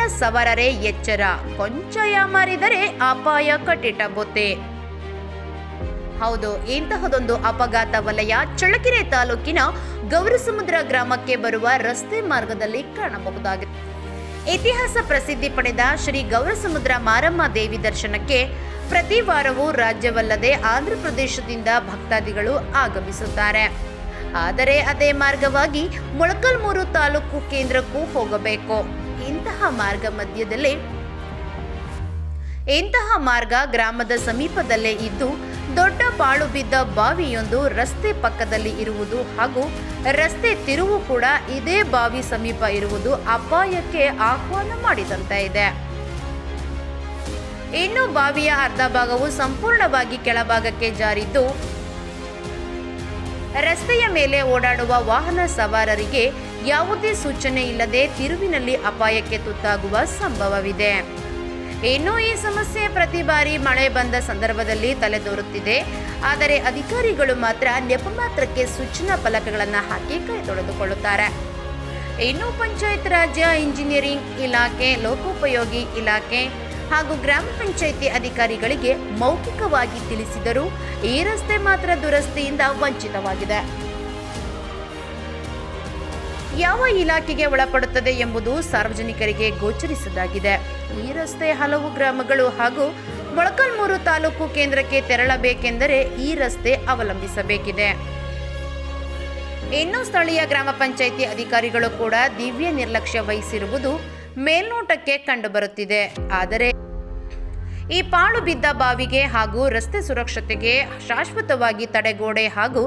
ವಾಹನ ಸವಾರರೇ ಎಚ್ಚರ. ಕೊಂಚ ಯಾಮಾರಿದರೆ ಅಪಾಯ ಕಟ್ಟಿಟ್ಟ ಬೊತ್ತೆ. ಹೌದು, ಇಂತಹದೊಂದು ಅಪಘಾತ ವಲಯ ಚಳ್ಳಕೆರೆ ತಾಲೂಕಿನ ಗೌರಸಮುದ್ರ ಗ್ರಾಮಕ್ಕೆ ಬರುವ ರಸ್ತೆ ಮಾರ್ಗದಲ್ಲಿ ಕಾಣಬಹುದಾಗಿದೆ. ಇತಿಹಾಸ ಪ್ರಸಿದ್ಧಿ ಪಡೆದ ಶ್ರೀ ಗೌರಸಮುದ್ರ ಮಾರಮ್ಮ ದೇವಿ ದರ್ಶನಕ್ಕೆ ಪ್ರತಿ ವಾರವೂ ರಾಜ್ಯವಲ್ಲದೆ ಆಂಧ್ರಪ್ರದೇಶದಿಂದ ಭಕ್ತಾದಿಗಳು ಆಗಮಿಸುತ್ತಾರೆ. ಆದರೆ ಅದೇ ಮಾರ್ಗವಾಗಿ ಮೊಳಕಲ್ಮೂರು ತಾಲೂಕು ಕೇಂದ್ರಕ್ಕೂ ಹೋಗಬೇಕು. ಇಂತಹ ಮಾರ್ಗ ಮಧ್ಯದಲ್ಲೇ ಇಂತಹ ಮಾರ್ಗ ಗ್ರಾಮದ ಸಮೀಪದಲ್ಲೇ ಇದ್ದು, ದೊಡ್ಡ ಪಾಳು ಬಿದ್ದ ಬಾವಿಯೊಂದು ರಸ್ತೆ ಪಕ್ಕದಲ್ಲಿ ಇರುವುದು ಹಾಗೂ ರಸ್ತೆ ತಿರುವು ಕೂಡ ಇದೇ ಬಾವಿ ಸಮೀಪ ಇರುವುದು ಅಪಾಯಕ್ಕೆ ಆಹ್ವಾನ ಮಾಡಿದಂತೆ ಇದೆ. ಇನ್ನು ಬಾವಿಯ ಅರ್ಧ ಭಾಗವು ಸಂಪೂರ್ಣವಾಗಿ ಕೆಳಭಾಗಕ್ಕೆ ಜಾರಿದ್ದು, ರಸ್ತೆಯ ಮೇಲೆ ಓಡಾಡುವ ವಾಹನ ಸವಾರರಿಗೆ ಯಾವುದೇ ಸೂಚನೆ ಇಲ್ಲದೆ ತಿರುವಿನಲ್ಲಿ ಅಪಾಯಕ್ಕೆ ತುತ್ತಾಗುವ ಸಂಭವವಿದೆ. ಇನ್ನು ಈ ಸಮಸ್ಯೆ ಪ್ರತಿ ಬಾರಿ ಮಳೆ ಬಂದ ಸಂದರ್ಭದಲ್ಲಿ ತಲೆದೋರುತ್ತಿದೆ. ಆದರೆ ಅಧಿಕಾರಿಗಳು ಮಾತ್ರ ನೆಪ ಮಾತ್ರಕ್ಕೆ ಸೂಚನಾ ಫಲಕಗಳನ್ನು ಹಾಕಿ ಕೈ ತೊಳೆದುಕೊಳ್ಳುತ್ತಾರೆ. ಇನ್ನು ಪಂಚಾಯತ್ ರಾಜ್ಯ ಇಂಜಿನಿಯರಿಂಗ್ ಇಲಾಖೆ, ಲೋಕೋಪಯೋಗಿ ಇಲಾಖೆ ಹಾಗೂ ಗ್ರಾಮ ಪಂಚಾಯಿತಿ ಅಧಿಕಾರಿಗಳಿಗೆ ಮೌಖಿಕವಾಗಿ ತಿಳಿಸಿದರೂ ಈ ರಸ್ತೆ ಮಾತ್ರ ದುರಸ್ತಿಯಿಂದ ವಂಚಿತವಾಗಿದೆ. ಯಾವ ಇಲಾಖೆಗೆ ಒಳಪಡುತ್ತದೆ ಎಂಬುದು ಸಾರ್ವಜನಿಕರಿಗೆ ಗೋಚರಿಸದಾಗಿದೆ. ಈ ರಸ್ತೆ ಹಲವು ಗ್ರಾಮಗಳು ಹಾಗೂ ಮೊಳಕಲ್ಮೂರು ತಾಲೂಕು ಕೇಂದ್ರಕ್ಕೆ ತೆರಳಬೇಕೆಂದರೆ ಈ ರಸ್ತೆ ಅವಲಂಬಿಸಬೇಕಿದೆ. ಇನ್ನು ಸ್ಥಳೀಯ ಗ್ರಾಮ ಪಂಚಾಯಿತಿ ಅಧಿಕಾರಿಗಳು ಕೂಡ ದಿವ್ಯ ನಿರ್ಲಕ್ಷ್ಯ ವಹಿಸಿರುವುದು ಮೇಲ್ನೋಟಕ್ಕೆ ಕಂಡುಬರುತ್ತಿದೆ. ಆದರೆ ಈ ಪಾಳು ಬಿದ್ದ ಬಾವಿಗೆ ಹಾಗೂ ರಸ್ತೆ ಸುರಕ್ಷತೆಗೆ ಶಾಶ್ವತವಾಗಿ ತಡೆಗೋಡೆ ಹಾಗೂ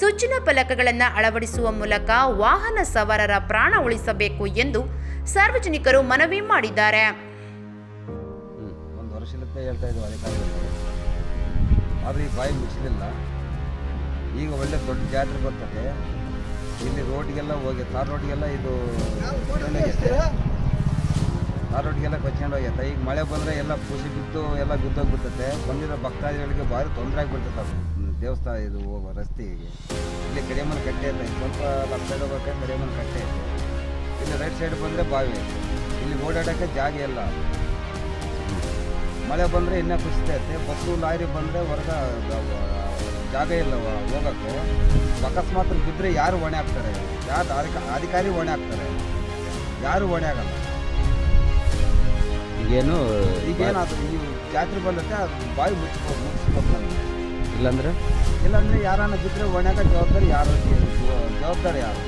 ಸೂಚನಾ ಫಲಕಗಳನ್ನು ಅಳವಡಿಸುವ ಮೂಲಕ ವಾಹನ ಸವಾರರ ಪ್ರಾಣ ಉಳಿಸಬೇಕು ಎಂದು ಸಾರ್ವಜನಿಕರು ಮನವಿ ಮಾಡಿದ್ದಾರೆ. ಆದರೆ ಈ ಬಾಯಿ ಈಗ ಒಳ್ಳೆ ದೊಡ್ಡ ಜಾತ್ರೆ ಬರ್ತದೆ. ಇಲ್ಲಿ ರೋಡ್ಗೆಲ್ಲ ಹೋಗಿ ತಾರ್ ರೋಡ್ಗೆಲ್ಲ ಇದು ತಾರ್ ರೋಡ್ಗೆಲ್ಲ ಕೊಚ್ಕೊಂಡು ಹೋಗೈತೆ ಈಗ ಮಳೆ ಬಂದರೆ ಎಲ್ಲ ಪೂಜೆ ಬಿದ್ದು ಎಲ್ಲ ಬಿದ್ದೋಗ್ಬಿಡ್ತೈತೆ. ಬಂದಿರೋ ಭಕ್ತಾದಿಗಳಿಗೆ ಭಾರಿ ತೊಂದರೆ ಆಗಿಬಿಡ್ತದೆ ಅದು. ದೇವಸ್ಥಾನ ಇದು ಹೋಗೋ ರಸ್ತೆಗೆ ಇಲ್ಲಿ ಕಡಿಮೆ ಕಟ್ಟೆ ಇದೆ. ಸ್ವಲ್ಪ ಲೆಫ್ಟ್ ಸೈಡ್ ಹೋಗೋಕೆ ಕಡಿಮೆ ಕಟ್ಟೆ ಇದೆ. ಇಲ್ಲಿ ರೈಟ್ ಸೈಡ್ ಬಂದರೆ ಬಾವಿ ಇಲ್ಲಿ ಓಡಾಡೋಕ್ಕೆ ಜಾಗ ಇಲ್ಲ. ಮಳೆ ಬಂದರೆ ಇನ್ನೂ ಕುಸಿತೈತೆ ಬಸ್ಸು, ಲಾರಿ ಬಂದರೆ ಹೊರಗೆ ಜಾಗ ಇಲ್ಲ ಹೋಗೋಕ್ಕೆ. ಅಕಸ್ಮಾತ್ ಬಿದ್ದರೆ ಯಾರು ಹೊಣೆ ಆಗ್ತಾರೆ ಯಾರು ಅಧಿಕ ಅಧಿಕಾರಿ ಹೊಣೆ ಆಗ್ತಾರೆ ಯಾರು ಹೊಣೆ ಆಗಲ್ಲ. ಈಗೇನು ಈಗೇನಾದ್ರು ಈ ಜಾತ್ರೆ ಬಂದತ್ತೆ ಅದು ಬಾಯಿ ಮುಚ್ಚಿಕೊಂಡು ಮುಗಿಸ್ಬೇಕು ನಮಗೆ. ಇಲ್ಲಾಂದ್ರೆ? ಇಲ್ಲಾಂದ್ರೆ ಯಾರನ್ನ ಬಿದ್ರೆ ಒಣಗ ಜವಾಬ್ದಾರಿ ಯಾರು ಜವಾಬ್ದಾರಿ ಯಾರು?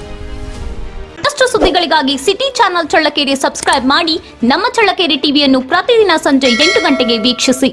ಮತ್ತಷ್ಟು ಸುದ್ದಿಗಳಿಗಾಗಿ ಸಿಟಿ ಚಾನೆಲ್ ಚಳ್ಳಕೆರೆ ಸಬ್ಸ್ಕ್ರೈಬ್ ಮಾಡಿ ನಮ್ಮ ಚಳ್ಳಕೆರೆ ಟಿವಿಯನ್ನು ಪ್ರತಿದಿನ ಸಂಜೆ ಎಂಟು ಗಂಟೆಗೆ ವೀಕ್ಷಿಸಿ.